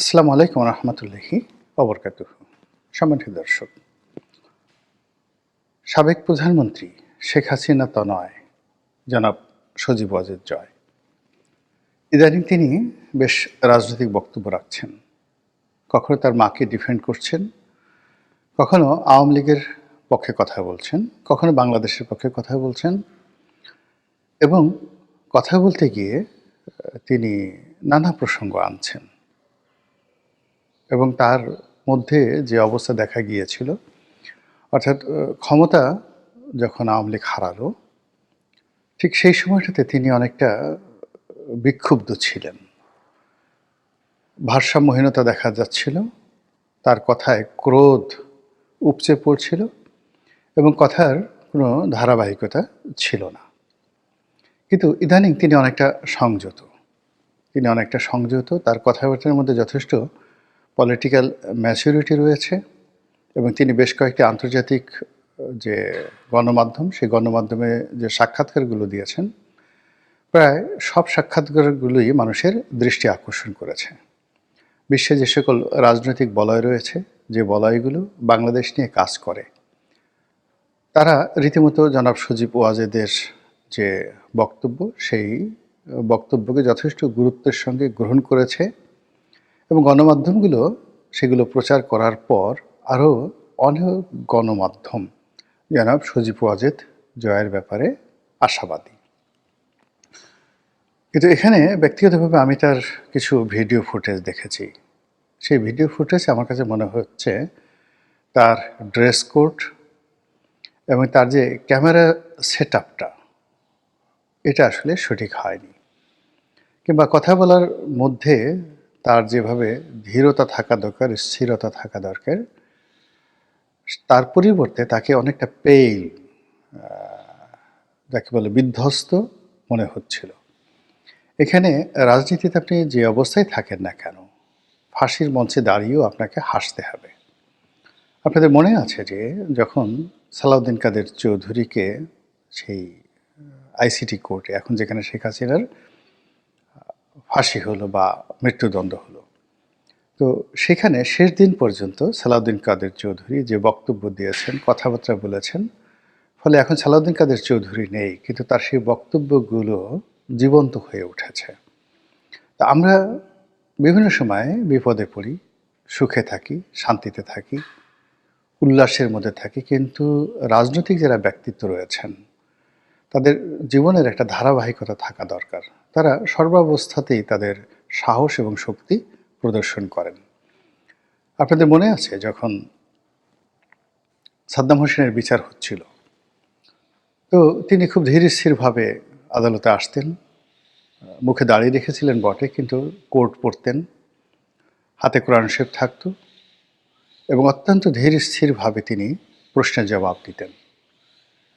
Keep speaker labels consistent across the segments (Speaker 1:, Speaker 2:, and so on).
Speaker 1: আসসালামু আলাইকুম রহমতুল্লাহি অবরকাত সম্মানিত দর্শক, সাবেক প্রধানমন্ত্রী শেখ হাসিনা তনয় জনাব সজীব ওয়াজেদ জয়। ইদানিং তিনি বেশ রাজনৈতিক বক্তব্য রাখছেন। কখনো তার মাকে ডিফেন্ড করছেন, কখনো আওয়ামী লীগের পক্ষে কথা বলছেন, কখনো বাংলাদেশের পক্ষে কথা বলছেন এবং কথা বলতে গিয়ে তিনি নানা প্রসঙ্গ আনছেন। এবং তার মধ্যে যে অবস্থা দেখা গিয়েছিল, অর্থাৎ ক্ষমতা যখন আওয়ামী লীগ হারালো, ঠিক সেই সময়টাতে তিনি অনেকটা বিক্ষুব্ধ ছিলেন। ভারসাম্যহীনতা দেখা যাচ্ছিল, তার কথায় ক্রোধ উপচে পড়ছিল এবং কথার কোনো ধারাবাহিকতা ছিল না। কিন্তু ইদানিং তিনি অনেকটা সংযত। তিনি অনেকটা সংযত, তার কথাবার্তার মধ্যে যথেষ্ট পলিটিক্যাল ম্যাচুরিটি রয়েছে এবং তিনি বেশ কয়েকটি আন্তর্জাতিক যে গণমাধ্যম, সেই গণমাধ্যমে যে সাক্ষাৎকারগুলো দিয়েছেন, প্রায় সব সাক্ষাৎকারগুলোই মানুষের দৃষ্টি আকর্ষণ করেছে। বিশ্বে যে সকল রাজনৈতিক বলয় রয়েছে, যে বলয়গুলো বাংলাদেশ নিয়ে কাজ করে, তারা রীতিমতো জনাব সজীব ওয়াজেদের যে বক্তব্য, সেই বক্তব্যকে যথেষ্ট গুরুত্বের সঙ্গে গ্রহণ করেছে এবং গণমাধ্যমগুলো সেগুলো প্রচার করার পর আরও অনেক গণমাধ্যম, জনাব সজীব ওয়াজেদ জয়ের ব্যাপারে আশাবাদী। কিন্তু এখানে ব্যক্তিগতভাবে আমি তার কিছু ভিডিও ফুটেজ দেখেছি। সেই ভিডিও ফুটেজ আমার কাছে মনে হচ্ছে তার ড্রেস কোড এবং তার যে ক্যামেরা সেট আপটা এটা আসলে সঠিক হয়নি। কিংবা কথা বলার মধ্যে তার যেভাবে ধীরতা থাকা দরকার, স্থিরতা থাকা দরকার, তার পরিবর্তে তাকে অনেকটা পেইল যাকে বলে বিধ্বস্ত মনে হচ্ছিল। এখানে রাজনীতিতে আপনি যে অবস্থায় থাকেন না কেন, ফাঁসির মঞ্চে দাঁড়িয়েও আপনাকে হাসতে হবে। আপনাদের মনে আছে যে যখন সালাউদ্দিন কাদের চৌধুরীকে সেই আইসিটি কোর্টে, এখন যেখানে শেখ হাসিনার ফাঁসি হলো বা মৃত্যুদণ্ড হলো। তো সেখানে শেষ দিন পর্যন্ত সালাউদ্দিন কাদের চৌধুরী যে বক্তব্য দিয়েছেন, কথাবার্তা বলেছেন, ফলে এখন সালাউদ্দিন কাদের চৌধুরী নেই, কিন্তু তার সেই বক্তব্যগুলো জীবন্ত হয়ে উঠেছে। তা আমরা বিভিন্ন সময় বিপদে পড়ি, সুখে থাকি, শান্তিতে থাকি, উল্লাসের মধ্যে থাকি, কিন্তু রাজনৈতিক যারা ব্যক্তিত্ব রয়েছেন তাদের জীবনের একটা ধারাবাহিকতা থাকা দরকার। তারা সর্বাবস্থাতেই তাদের সাহস এবং শক্তি প্রদর্শন করেন। আপনাদের মনে আছে যখন সাদ্দাম হোসেনের বিচার হচ্ছিল, তো তিনি খুব ধীর স্থিরভাবে আদালতে আসতেন, মুখে দাঁড়িয়ে রেখেছিলেন বটে, কিন্তু কোর্ট পড়তেন, হাতে কোরআন শেফ থাকত এবং অত্যন্ত ধীর স্থিরভাবে তিনি প্রশ্নের জবাব দিতেন।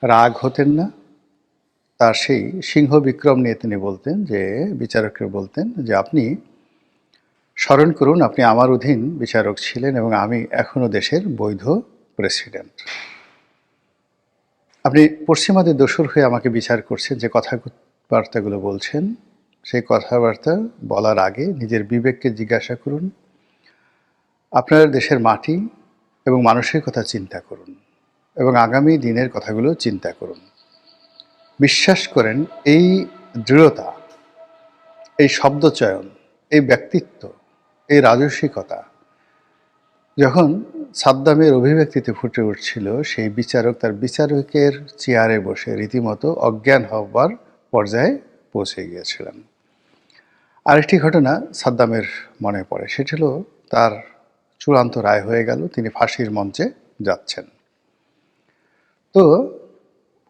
Speaker 1: রাগ হতেন না তার সেই সিংহ বিক্রম নিয়ে তিনি বলতেন, যে বিচারককে বলতেন যে, আপনি স্মরণ করুন, আপনি আমার অধীন বিচারক ছিলেন এবং আমি এখনও দেশের বৈধ প্রেসিডেন্ট। আপনি পশ্চিমাদের দোসর হয়ে আমাকে বিচার করছেন, যে কথাবার্তাগুলো বলছেন, সেই কথাবার্তা বলার আগে নিজের বিবেককে জিজ্ঞাসা করুন, আপনার দেশের মাটি এবং মানুষের কথা চিন্তা করুন এবং আগামী দিনের কথাগুলো চিন্তা করুন। বিশ্বাস করেন এই দৃঢ়তা, এই শব্দচয়ন, এই ব্যক্তিত্ব, এই রাজস্বিকতা যখন সাদ্দামের অভিব্যক্তিতে ফুটে উঠছিল, সেই বিচারক তার বিচারকের চেয়ারে বসে রীতিমতো অজ্ঞান হবার পর্যায়ে পৌঁছে গিয়েছিলেন। আরেকটি ঘটনা সাদ্দামের মনে পড়ে, সেটি হলো তার চূড়ান্ত রায় হয়ে গেল, তিনি ফাঁসির মঞ্চে যাচ্ছেন। তো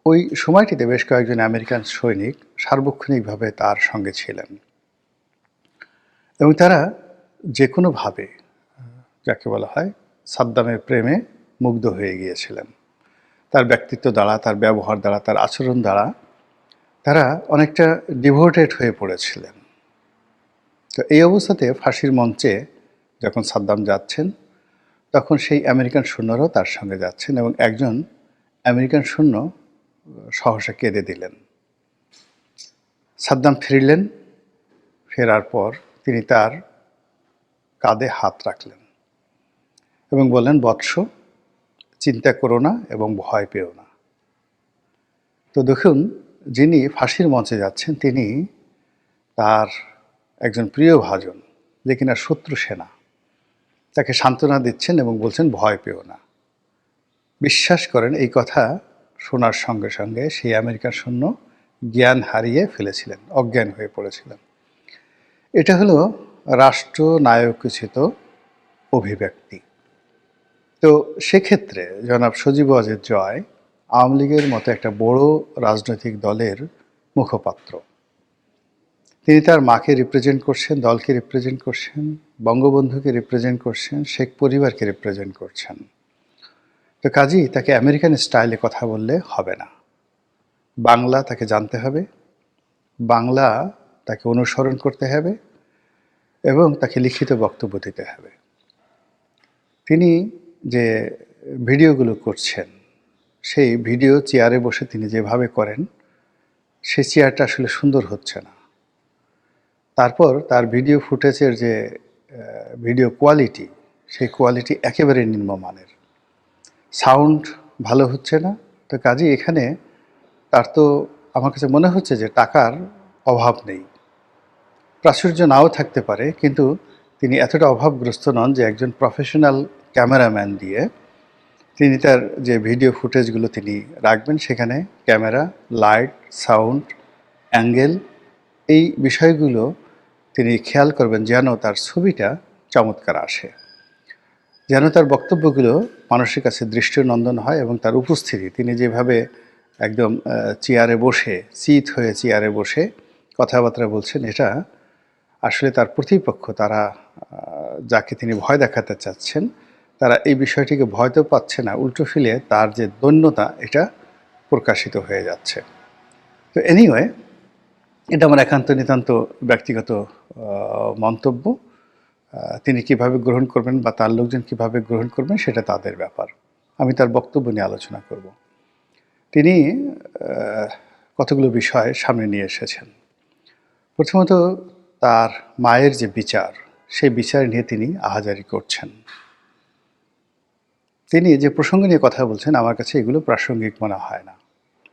Speaker 1: ওই সময়টিতে বেশ কয়েকজন আমেরিকান সৈনিক সার্বক্ষণিকভাবে তার সঙ্গে ছিলেন। এবং তারা যে কোনোভাবে যাকে বলা হয়, সাদ্দামের প্রেমে মুগ্ধ হয়ে গিয়েছিলেন। তার ব্যক্তিত্ব দ্বারা, তার ব্যবহার দ্বারা, তার আচরণ দ্বারা তারা অনেকটা ডিভোটেড হয়ে পড়েছিলেন। তো এই অবস্থাতে ফাঁসির মঞ্চে যখন সাদ্দাম যাচ্ছেন, তখন সেই আমেরিকান সৈন্যরাও তার সঙ্গে যাচ্ছেন এবং একজন আমেরিকান সৈন্য সহসা কেঁদে দিলেন। সাদ্দাম ফিরিলেন, ফেরার পর তিনি তার কাঁধে হাত রাখলেন এবং বললেন, বৎস, চিন্তা করো না এবং ভয় পেও না। তো দেখুন, যিনি ফাঁসির মঞ্চে যাচ্ছেন, তিনি তার একজন প্রিয় ভাজন, যে কিনা শত্রু সেনা। তাকে সান্ত্বনা দিচ্ছেন এবং বলছেন, ভয় পেও না। বিশ্বাস করেন, এই কথা শোনার সঙ্গে সঙ্গে সেই আমেরিকার সৈন্য জ্ঞান হারিয়ে ফেলেছিলেন, অজ্ঞান হয়ে পড়েছিলেন। এটা হলো রাষ্ট্রনায়কোচিত অভিব্যক্তি। তো সেক্ষেত্রে জনাব সজীব ওয়াজেদ জয় আওয়ামী লীগের মতো একটা বড় রাজনৈতিক দলের মুখপাত্র। তিনি তার মাকে রিপ্রেজেন্ট করছেন, দলকে রিপ্রেজেন্ট করছেন, বঙ্গবন্ধুকে রিপ্রেজেন্ট করছেন, শেখ পরিবারকে রিপ্রেজেন্ট করছেন। তো কাজেই তাকে আমেরিকান স্টাইলে কথা বললে হবে না। বাংলা তাকে জানতে হবে, বাংলা তাকে অনুসরণ করতে হবে এবং তাকে লিখিত বক্তব্য দিতে হবে। তিনি যে ভিডিওগুলো করছেন, সেই ভিডিও চেয়ারে বসে তিনি যেভাবে করেন, সেই চেয়ারটা আসলে সুন্দর হচ্ছে না। তারপর তার ভিডিও ফুটেজের যে ভিডিও কোয়ালিটি, সেই কোয়ালিটি একেবারে নিম্নমানের। সাউন্ড ভালো হচ্ছে না, তো কাজেই এখানে তার তো আমার কাছে মনে হচ্ছে যে টাকার অভাব নেই। প্রাচুর্য নাও থাকতে পারে, কিন্তু তিনি এতটা অভাবগ্রস্ত নন যে একজন প্রফেশনাল ক্যামেরাম্যান দিয়ে তিনি তার যে ভিডিও ফুটেজগুলো তিনি রাখবেন, সেখানে ক্যামেরা লাইট সাউন্ড অ্যাঙ্গেল এই বিষয়গুলো তিনি খেয়াল করবেন যেন তার ছবিটা চমৎকার আসে। যেন তার বক্তব্যগুলো মানুষের কাছে দৃষ্টিনন্দন হয় এবং তার উপস্থিতি। তিনি যেভাবে একদম চেয়ারে বসে চিত হয়ে চেয়ারে বসে কথাবার্তা বলছেন, এটা আসলে তার প্রতিপক্ষ, তারা যাকে তিনি ভয় দেখাতে চাচ্ছেন, তারা এই বিষয়টিকে ভয় তো পাচ্ছে না, উল্টো ফিলে তার যে দৈন্যতা, এটা প্রকাশিত হয়ে যাচ্ছে। তো এনিওয়ে এটা আমার একান্ত নিতান্ত ব্যক্তিগত মন্তব্য। তিনি কীভাবে গ্রহণ করবেন বা তার লোকজন কীভাবে গ্রহণ করবেন সেটা তাদের ব্যাপার। আমি তার বক্তব্য নিয়ে আলোচনা করব। তিনি কতগুলো বিষয় সামনে নিয়ে এসেছেন। প্রথমত তার মায়ের যে বিচার, সেই বিচার নিয়ে তিনি আহাজারি করছেন। তিনি যে প্রসঙ্গ নিয়ে কথা বলছেন, আমার কাছে এগুলো প্রাসঙ্গিক মনে হয় না।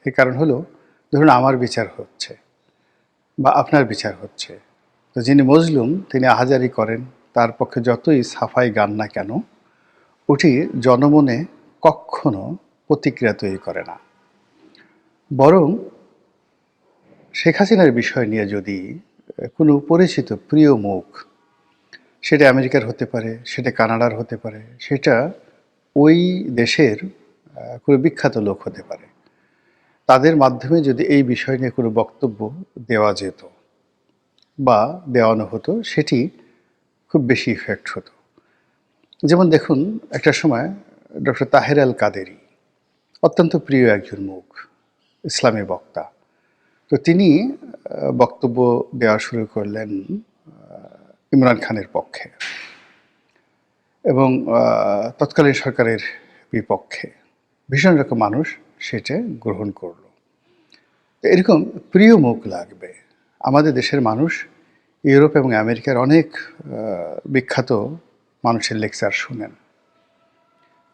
Speaker 1: এর কারণ হলো, ধরুন আমার বিচার হচ্ছে বা আপনার বিচার হচ্ছে। তো যিনি মজলুম, তিনি আহাজারি করেন। তার পক্ষে যতই সাফাই গান না কেন, ওটি জনমনে কখনো প্রতিক্রিয়া তৈরি করে না। বরং শেখ হাসিনার বিষয় নিয়ে যদি কোনো পরিচিত প্রিয় মুখ, সেটা আমেরিকার হতে পারে, সেটা কানাডার হতে পারে, সেটা ওই দেশের কোনো বিখ্যাত লোক হতে পারে, তাদের মাধ্যমে যদি এই বিষয় নিয়ে কোনো বক্তব্য দেওয়া যেত বা দেওয়ানো হতো, সেটি খুব বেশি ইফেক্ট হতো। যেমন দেখুন, একটা সময় ডক্টর তাহের আল কাদেরি, অত্যন্ত প্রিয় একজন মুখ, ইসলামী বক্তা, তো তিনি বক্তব্য দেওয়া শুরু করলেন ইমরান খানের পক্ষে এবং তৎকালীন সরকারের বিপক্ষে। ভীষণ রকম মানুষ সেটা গ্রহণ করল। এরকম প্রিয় মুখ লাগবে। আমাদের দেশের মানুষ ইউরোপ এবং আমেরিকার অনেক বিখ্যাত মানুষের লেকচার শুনেন।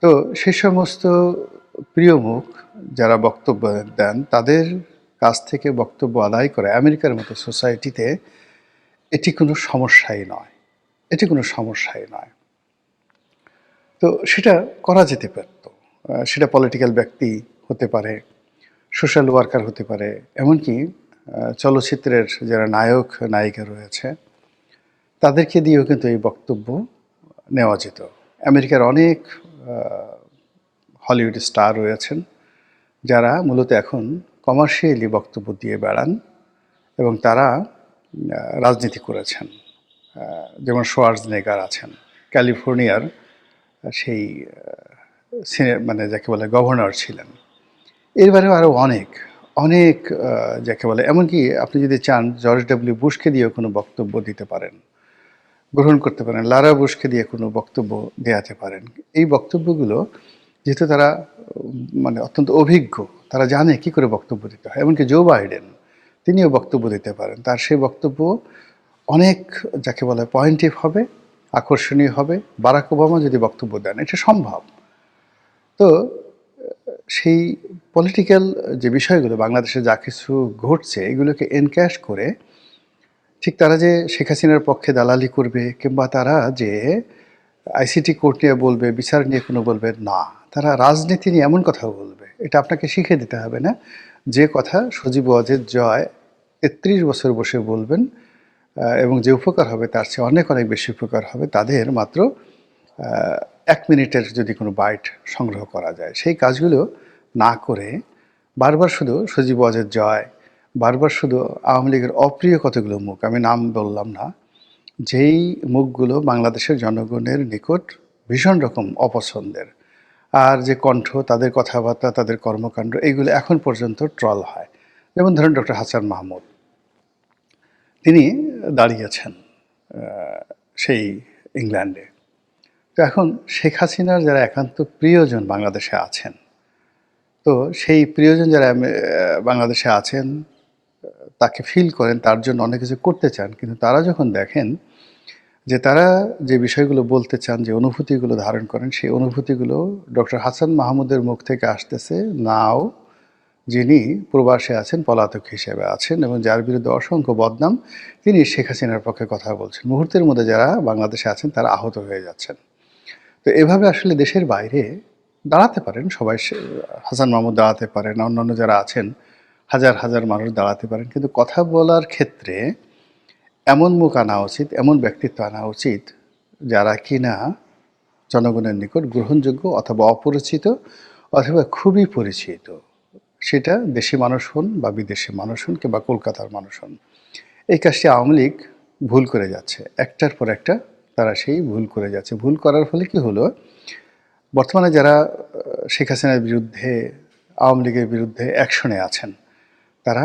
Speaker 1: তো সে সমস্ত প্রিয় মুখ যারা বক্তব্য দেন, তাদের কাছ থেকে বক্তব্য আদায় করে আমেরিকার মতো সোসাইটিতে এটি কোনো সমস্যাই নয়। এটি কোনো সমস্যাই নয়। তো সেটা করা যেতে পারত। সেটা পলিটিক্যাল ব্যক্তি হতে পারে, সোশ্যাল ওয়ার্কার হতে পারে, এমনকি চলচ্চিত্রের যারা নায়ক, নায়িকা রয়েছে, তাদেরকে দিয়েও কিন্তু এই বক্তব্য নেওয়া যেত। আমেরিকার অনেক হলিউড স্টার রয়েছেন যারা মূলত এখন কমার্শিয়ালি বক্তব্য দিয়ে বেড়ান এবং তারা রাজনীতি করেছেন। যেমন সোয়ার্জ নেগার আছেন, ক্যালিফোর্নিয়ার সেই মানে যাকে বলে গভর্নর ছিলেন। এরবারেও আরও অনেক অনেক যাকে বলে, এমনকি আপনি যদি চান জর্জ ডব্লিউ বুশকে দিয়েও কোনো বক্তব্য দিতে পারেন, গ্রহণ করতে পারেন, লারা বুশকে দিয়ে কোনো বক্তব্য দেওয়াতে পারেন, এই বক্তব্যগুলো যেহেতু তারা মানে অত্যন্ত অভিজ্ঞ, তারা জানে কি করে বক্তব্য দিতে হয়, এমনকি জো বাইডেন, তিনিও বক্তব্য দিতে পারেন, তার সেই বক্তব্য অনেক, যাকে বলে, পয়েন্টিভ হবে, আকর্ষণীয় হবে, বারাক ওবামা যদি বক্তব্য দেন, এটা সম্ভব। তো সেই পলিটিক্যাল যে বিষয়গুলো, বাংলাদেশে যা কিছু ঘটছে, এগুলোকে এনক্যাশ করে ঠিক তারা যে শেখ হাসিনার পক্ষে দালালি করবে কিংবা তারা যে আইসিটি কোর্ট নিয়ে বলবে, বিচার নিয়ে কোনো বলবে, না। তারা রাজনীতি নিয়ে এমন কথা বলবে। এটা আপনাকে শিখে দিতে হবে না। যে কথা সজীব ওয়াজেদ জয় তেত্রিশ বছর বসে বলবেন এবং যে উপকার হবে তার চেয়ে অনেক অনেক বেশি উপকার হবে, তাদের মাত্র এক মিনিটের যদি কোনো বাইট সংগ্রহ করা যায়। সেই কাজগুলো না করে বারবার শুধু সজীব ওয়াজেদ জয়, বারবার শুধু আওয়ামী লীগের অপ্রিয় কতগুলো মুখ, আমি নাম বললাম না, যেই মুখগুলো বাংলাদেশের জনগণের নিকট ভীষণ রকম অপছন্দের। আর যে কণ্ঠ, তাদের কথাবার্তা, তাদের কর্মকাণ্ড, এইগুলো এখন পর্যন্ত ট্রল হয়। যেমন ধরেন ডক্টর হাসান মাহমুদ। তিনি দাঁড়িয়েছেন সেই ইংল্যান্ডে। তো এখন শেখ হাসিনার যারা একান্ত প্রিয়জন বাংলাদেশে আছেন তো সেই প্রিয়জন যারা বাংলাদেশে আছেন তাকে ফিল করেন, তার জন্য অনেক কিছু করতে চান, কিন্তু তারা যখন দেখেন যে তারা যে বিষয়গুলো বলতে চান, যে অনুভূতিগুলো ধারণ করেন, সেই অনুভূতিগুলো ডক্টর হাসান মাহমুদের মুখ থেকে আসতেছে নাও, যিনি প্রবাসে আছেন, পলাতক হিসেবে আছেন, এবং যার বিরুদ্ধে অসংখ্য বদনাম তিনি শেখ হাসিনার পক্ষে কথা বলছেন। মুহূর্তের মধ্যে যারা বাংলাদেশে আছেন, তারা আহত হয়ে যাচ্ছেন। তো এভাবে আসলে দেশের বাইরে দাঁড়াতে পারেন, সবাই হাসান মাহমুদ দাঁড়াতে পারেন, অন্যান্য যারা আছেন, হাজার হাজার মানুষ দাঁড়াতে পারেন। কিন্তু কথা বলার ক্ষেত্রে এমন মুখ আনা উচিত, এমন ব্যক্তিত্ব আনা উচিত যারা কিনা জনগণের নিকট গ্রহণযোগ্য অথবা অপরিচিত অথবা খুবই পরিচিত। সেটা দেশি মানুষ হন বা বিদেশি মানুষ হন কিংবা কলকাতার মানুষ হন। এই কাজটি আওয়ামী লীগ ভুল করে যাচ্ছে। একটার পর একটা তারা সেই ভুল করে যাচ্ছে। ভুল করার ফলে কি হলো? বর্তমানে যারা শেখ হাসিনার বিরুদ্ধে, আওয়ামী লীগের বিরুদ্ধে অ্যাকশনে আছেন, তারা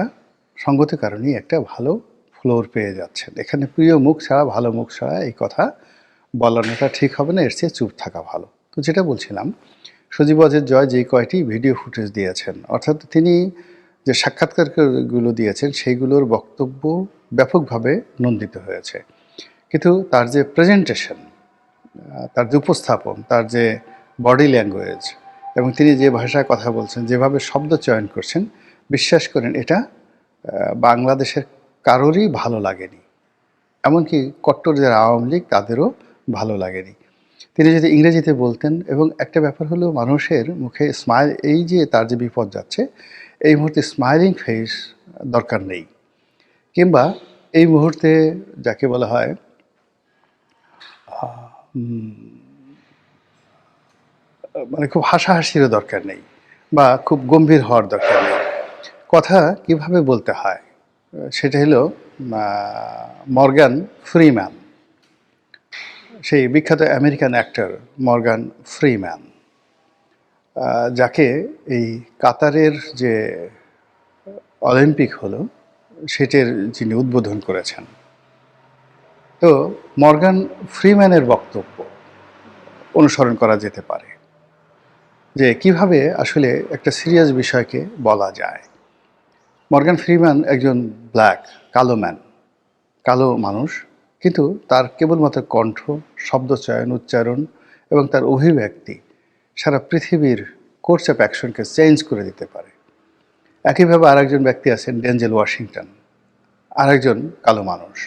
Speaker 1: সঙ্গত কারণেই একটা ভালো ফ্লোর পেয়ে যাচ্ছেন। এখানে প্রিয় মুখ ছাড়া, ভালো মুখ ছাড়া এই কথা বলানোটা ঠিক হবে না, এর চেয়ে চুপ থাকা ভালো। তো যেটা বলছিলাম, সজীব অজের জয় যে কয়টি ভিডিও ফুটেজ দিয়েছেন, অর্থাৎ তিনি যে সাক্ষাৎকারগুলো দিয়েছেন, সেইগুলোর বক্তব্য ব্যাপকভাবে নন্দিত হয়েছে। কিন্তু তার যে প্রেজেন্টেশন তার যে উপস্থাপন, তার যে বডি ল্যাঙ্গুয়েজ এবং তিনি যে ভাষায় কথা বলছেন, যেভাবে শব্দ চয়ন করছেন, বিশ্বাস করেন এটা বাংলাদেশের কারোরই ভালো লাগেনি। এমনকি কট্টর যারা আওয়ামী লীগ, তাদেরও ভালো লাগেনি। তিনি যদি ইংরেজিতে বলতেন এবং একটা ব্যাপার হলো মানুষের মুখে স্মাইল এই যে তার যে বিপদ যাচ্ছে, এই মুহূর্তে স্মাইলিং ফেস দরকার নেই। কিংবা এই মুহূর্তে যাকে বলা হয় মানে খুব হাসাহাসিরও দরকার নেই বা খুব গম্ভীর হওয়ার দরকার নেই। কথা কীভাবে বলতে হয়? সেটা হলো মর্গান ফ্রিম্যান। সেই বিখ্যাত আমেরিকান অ্যাক্টর মর্গান ফ্রিম্যান যাকে এই কাতারের যে অলিম্পিক হলো, সেটির যিনি উদ্বোধন করেছেন। তো মর্গান ফ্রিম্যানের বক্তব্য অনুসরণ করা যেতে পারে। যে কীভাবে আসলে একটা সিরিয়াস বিষয়কে বলা যায়। মর্গান ফ্রিম্যান একজন ব্ল্যাক, কালো ম্যান, কালো মানুষ, কিন্তু তার কেবলমাত্র কণ্ঠ শব্দচয়ন উচ্চারণ এবং তার অভিব্যক্তি সারা পৃথিবীর কোর্স অফ অ্যাকশনকে চেঞ্জ করে দিতে পারে। একইভাবে আরেকজন ব্যক্তি আছেন ডেঞ্জেল ওয়াশিংটন, আরেকজন কালো মানুষ।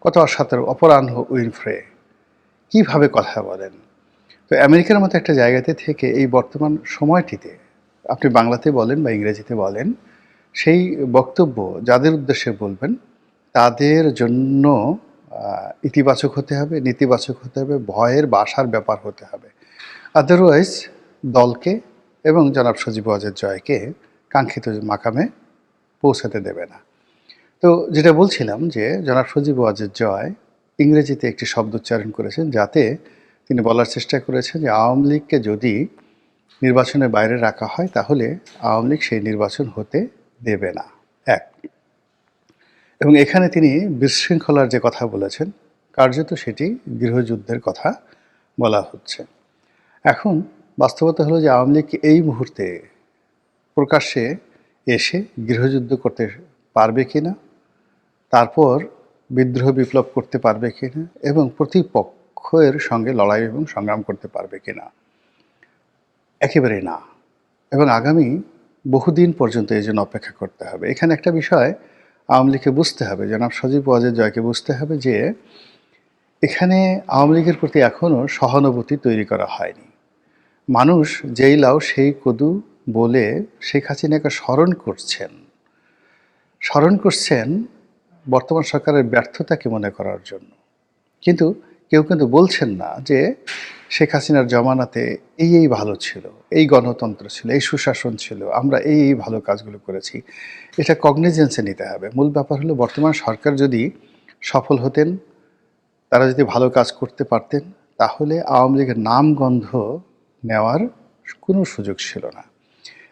Speaker 1: কত অসাধারণ অপরাহ্ন উইনফ্রে। কীভাবে কথা বলেন? তো আমেরিকার মতো একটা জায়গাতে থেকে এই বর্তমান সময়টিতে আপনি বাংলাতে বলেন বা ইংরেজিতে বলেন, সেই বক্তব্য যাদের উদ্দেশ্যে বলবেন, তাদের জন্য ইতিবাচক হতে হবে, নেতিবাচক হতে হবে, ভয়ের বাসার ব্যাপার হতে হবে। আদারওয়াইজ দলকে এবং জনাব সজীব ওয়াজেদ জয়কে কাঙ্ক্ষিত মাকামে পৌঁছাতে দেবে না। তো যেটা বলছিলাম যে জনাব সজীব ওয়াজেদ জয় ইংরেজিতে একটি শব্দ উচ্চারণ করেছেন যাতে তিনি বলার চেষ্টা করেছেন যে আওয়ামী লীগকে যদি নির্বাচনের বাইরে রাখা হয়, তাহলে আওয়ামী লীগ সেই নির্বাচন হতে দেবে না। এক। এবং এখানে তিনি বিশৃঙ্খলার যে কথা বলেছেন, কার্যত সেটি গৃহযুদ্ধের কথা বলা হচ্ছে। এখন বাস্তবতা হলো যে আওয়ামী লীগ এই মুহূর্তে প্রকাশ্যে এসে গৃহযুদ্ধ করতে পারবে কিনা, তারপর বিদ্রোহ বিপ্লব করতে পারবে কিনা এবং প্রতিপক্ষ পক্ষের সঙ্গে লড়াই এবং সংগ্রাম করতে পারবে কিনা? একেবারে না। এবং আগামী বহুদিন পর্যন্ত এই জন্য অপেক্ষা করতে হবে। এখানে একটা বিষয় আওয়ামী লীগকে বুঝতে হবে। জনাব সজীব ওয়াজের জয়কে বুঝতে হবে যে, এখানে আওয়ামী লীগের প্রতি এখনও সহানুভূতি তৈরি করা হয়নি। মানুষ যেই লাও সেই কদু বলে শেখ হাসিনাকে স্মরণ করছেন। স্মরণ করছেন বর্তমান সরকারের ব্যর্থতাকে মনে করার জন্য। কিন্তু কেউ কিন্তু বলছেন না যে শেখ হাসিনার জমানাতে এই এই ভালো ছিল, এই গণতন্ত্র ছিল, এই সুশাসন ছিল, আমরা এই এই ভালো কাজগুলো করেছি। এটা কগনিজেন্সে নিতে হবে। মূল ব্যাপার হলো বর্তমান সরকার যদি সফল হতেন, তারা যদি ভালো কাজ করতে পারতেন, তাহলে আওয়ামী লীগের নাম গন্ধ নেওয়ার কোনো সুযোগ ছিল না।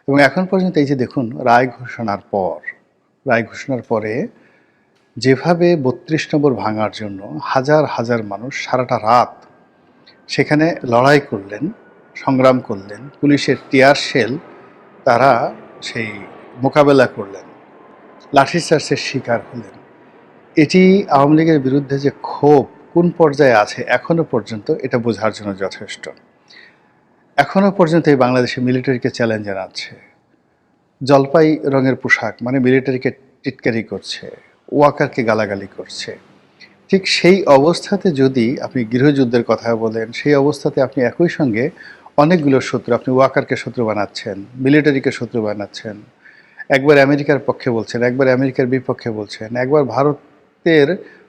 Speaker 1: এবং এখন পর্যন্ত এই যে দেখুন, রায় ঘোষণার পর, রায় ঘোষণার পরে যেভাবে বত্রিশ নম্বর ভাঙার জন্য হাজার হাজার মানুষ সারাটা রাত সেখানে লড়াই করলেন, সংগ্রাম করলেন, পুলিশের টিয়ার শেল তারা সেই মোকাবেলা করলেন লাঠিচার্জের শিকার হলেন। এটি আওয়ামী লীগের বিরুদ্ধে যে ক্ষোভ কোন পর্যায়ে আছে এখনও পর্যন্ত এটা বোঝার জন্য যথেষ্ট। এখনও পর্যন্ত এই বাংলাদেশে মিলিটারিকে চ্যালেঞ্জ জানাচ্ছে জলপাই রঙের পোশাক মানে মিলিটারিকে টিটকারি করছে। ওয়াকারকে গালাগালি করছে। ঠিক সেই অবস্থাতে যদি আপনি গৃহযুদ্ধের কথা বলেন, সেই অবস্থাতে আপনি একই সঙ্গে অনেকগুলো শত্রু, আপনি ওয়াকারকে শত্রু বানাচ্ছেন, মিলিটারিকে শত্রু বানাচ্ছেন, একবার আমেরিকার পক্ষে বলছেন, একবার আমেরিকার বিপক্ষে বলছেন, একবার ভারতের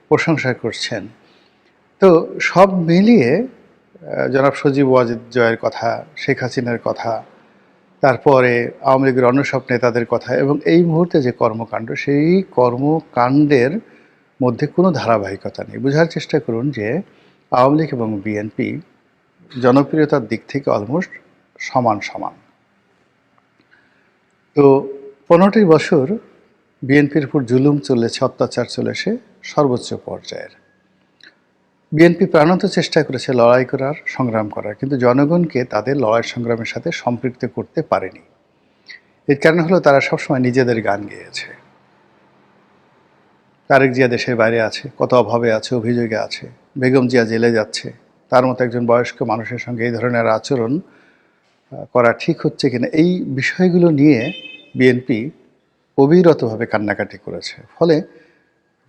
Speaker 1: প্রশংসা করছেন। তো সব মিলিয়ে জনাব সজীব ওয়াজিদ জয়ের কথা, শেখ হাসিনার কথা তারপরে আওয়ামী লীগের অন্য সব নেতাদের কথা এবং এই মুহূর্তে যে কর্মকাণ্ড, সেই কর্মকাণ্ডের মধ্যে কোনো ধারাবাহিকতা নেই। বোঝার চেষ্টা করুন যে আওয়ামী লীগ এবং বিএনপি জনপ্রিয়তার দিক থেকে অলমোস্ট সমান সমান। তো পনেরোটি বছর বিএনপির উপর জুলুম চলেছে অত্যাচার চলেছে সর্বোচ্চ পর্যায়ের। বিএনপি প্রাণত চেষ্টা করেছে লড়াই করার, সংগ্রাম করার, কিন্তু জনগণকে তাদের লড়াই সংগ্রামের সাথে সম্পৃক্ত করতে পারেনি। এর কারণ হলো তারা সবসময় নিজেদের গান গেয়েছে। তারেক জিয়া দেশের বাইরে আছে, কত অভাবে আছে, অভিযোগে আছে, বেগম জিয়া জেলে যাচ্ছে, তার মতো একজন বয়স্ক মানুষের সঙ্গে এই ধরনের আচরণ করা ঠিক হচ্ছে কিনা, এই বিষয়গুলো নিয়ে বিএনপি অবিরতভাবে কান্নাকাটি করেছে। ফলে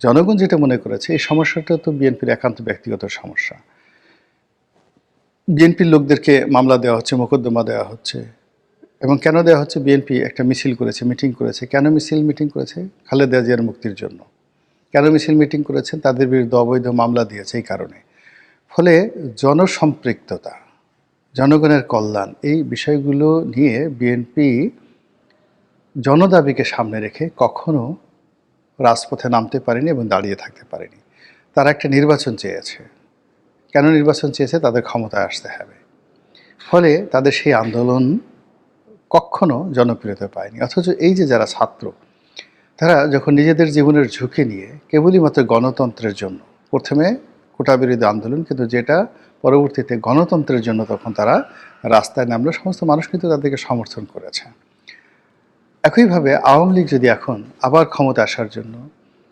Speaker 1: জনগণ যেটা মনে করেছে, এই সমস্যাটা তো বিএনপির একান্ত ব্যক্তিগত সমস্যা। বিএনপির লোকদেরকে মামলা দেওয়া হচ্ছে, মোকদ্দমা দেওয়া হচ্ছে। এবং কেন দেওয়া হচ্ছে? বিএনপি একটা মিছিল করেছে, মিটিং করেছে। কেন মিছিল মিটিং করেছে? খালেদা জিয়ার মুক্তির জন্য। কেন মিছিল মিটিং করেছেন তাদের বিরুদ্ধে অবৈধ মামলা দিয়েছে এই কারণে। ফলে জনসম্পৃক্ততা, জনগণের কল্যাণ, এই বিষয়গুলো নিয়ে বিএনপি জনদাবিকে সামনে রেখে কখনো রাজপথে নামতে পারেনি এবং দাঁড়িয়ে থাকতে পারেনি। তারা একটা নির্বাচন চেয়েছে। কেন নির্বাচন চেয়েছে? তাদের ক্ষমতায় আসতে হবে। ফলে তাদের সেই আন্দোলন কখনো জনপ্রিয়তা পায়নি। অথচ এই যে যারা ছাত্র, তারা যখন নিজেদের জীবনের ঝুঁকি নিয়ে কেবলই মাত্র গণতন্ত্রের জন্য, প্রথমে কোটা বিরোধী আন্দোলন, কিন্তু যেটা পরবর্তীতে গণতন্ত্রের জন্য তখন তারা রাস্তায় নামলো, সমস্ত মানুষ কিন্তু তাদেরকে সমর্থন করেছে। একইভাবে আওয়ামী লীগ যদি এখন আবার ক্ষমতা আসার জন্য,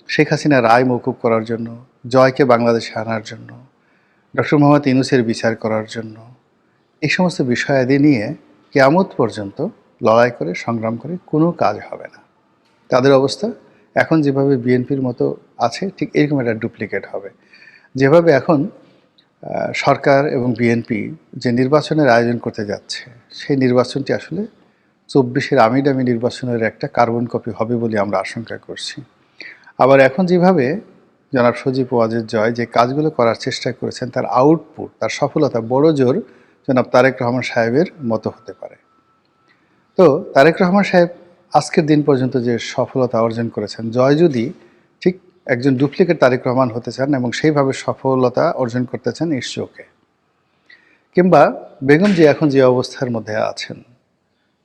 Speaker 1: শেখ হাসিনা রায় মৌকুব করার জন্য, জয়কে বাংলাদেশে আনার জন্য, ডক্টর মোহাম্মদ ইনুসের বিচার করার জন্য, এই সমস্ত বিষয়াদি নিয়ে কেয়ামত পর্যন্ত লড়াই করে, সংগ্রাম করে কোনো কাজ হবে না। তাদের অবস্থা এখন যেভাবে বিএনপির মতো আছে, ঠিক এরকম একটা ডুপ্লিকেট হবে। যেভাবে এখন সরকার এবং বিএনপি যে নির্বাচনের আয়োজন করতে যাচ্ছে, সেই নির্বাচনটি আসলে চব্বিশের আমিড আমি নির্বাচনের একটা কার্বন কপি হবে বলে আমরা আশঙ্কা করছি। আবার এখন যেভাবে জনাব সজীব ওয়াজের জয় যে কাজগুলো করার চেষ্টা করেছেন, তার আউটপুট তার সফলতা বড় জোর জনাব তারেক রহমান সাহেবের মতো হতে পারে। তো তারেক রহমান সাহেব আজকের দিন পর্যন্ত যে সফলতা অর্জন করেছেন, জয় যদি ঠিক একজন ডুপ্লিকেট তারেক রহমান হতে চান এবং সেইভাবে সফলতা অর্জন করতে চান ঈশ্বরকে কিংবা বেগম যে এখন যে অবস্থার মধ্যে আছেন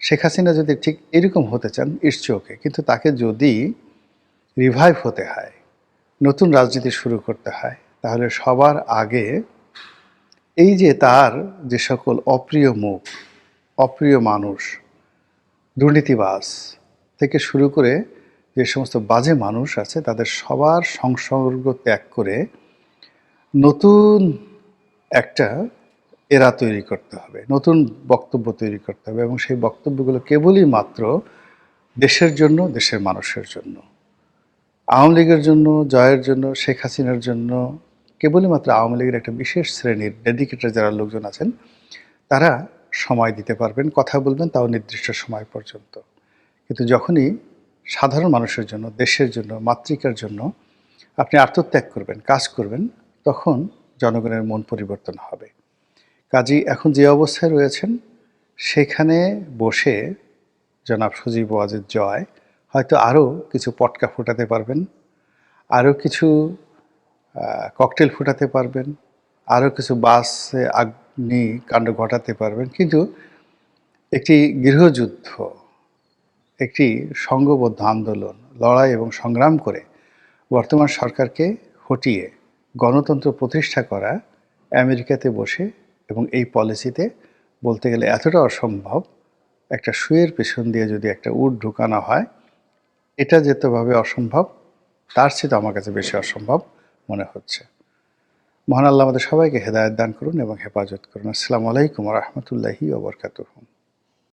Speaker 1: শেখ হাসিনা যদি ঠিক এরকম হতে চান ঈশ্বরকে কিন্তু তাকে যদি রিভাইভ হতে হয়, নতুন রাজনীতি শুরু করতে হয়, তাহলে সবার আগে এই যে তার যে সকল অপ্রিয় মুখ, অপ্রিয় মানুষ, দুর্নীতিবাজ থেকে শুরু করে যে সমস্ত বাজে মানুষ আছে, তাদের সবার সংসর্গ ত্যাগ করে নতুন একটা এরা তৈরি করতে হবে, নতুন বক্তব্য তৈরি করতে হবে এবং সেই বক্তব্যগুলো কেবলই মাত্র দেশের জন্য, দেশের মানুষের জন্য। আওয়ামী লীগের জন্য, জয়ের জন্য, শেখ হাসিনার জন্য, কেবলই মাত্র আওয়ামী লীগের একটা বিশেষ শ্রেণির ডেডিকেটেড যারা লোকজন আছেন, তারা সময় দিতে পারবেন, কথা বলবেন তাও নির্দিষ্ট সময় পর্যন্ত। কিন্তু যখনই সাধারণ মানুষের জন্য, দেশের জন্য, মাতৃকার জন্য আপনি আত্মত্যাগ করবেন, কাজ করবেন, তখন জনগণের মন পরিবর্তন হবে। কাজী এখন যে অবস্থায় রয়েছেন, সেখানে বসে জনাব সজীব ওয়াজেদ জয় হয়তো আরও কিছু পটকা ফোটাতে পারবেন আরও কিছু ককটেল ফোটাতে পারবেন আরও কিছু বাসে আগ্নি কাণ্ড ঘটাতে পারবেন। কিন্তু একটি গৃহযুদ্ধ, একটি সংঘবদ্ধ আন্দোলন, লড়াই এবং সংগ্রাম করে বর্তমান সরকারকে হটিয়ে গণতন্ত্র প্রতিষ্ঠা করা, আমেরিকাতে বসে এবং এই পলিসিতে বলতে গেলে এতটা অসম্ভব, একটা শুয়ের পেছন দিয়ে যদি একটা উট ঢুকানো হয়, এটা যেতভাবে অসম্ভব, তার চেয়ে আমার কাছে বেশি অসম্ভব মনে হচ্ছে। মহান আল্লাহ আমাদের সবাইকে হেদায়ত দান করুন এবং হেফাজত করুন। আসসালামু আলাইকুম রহমতুল্লাহি ওবরকাতুহ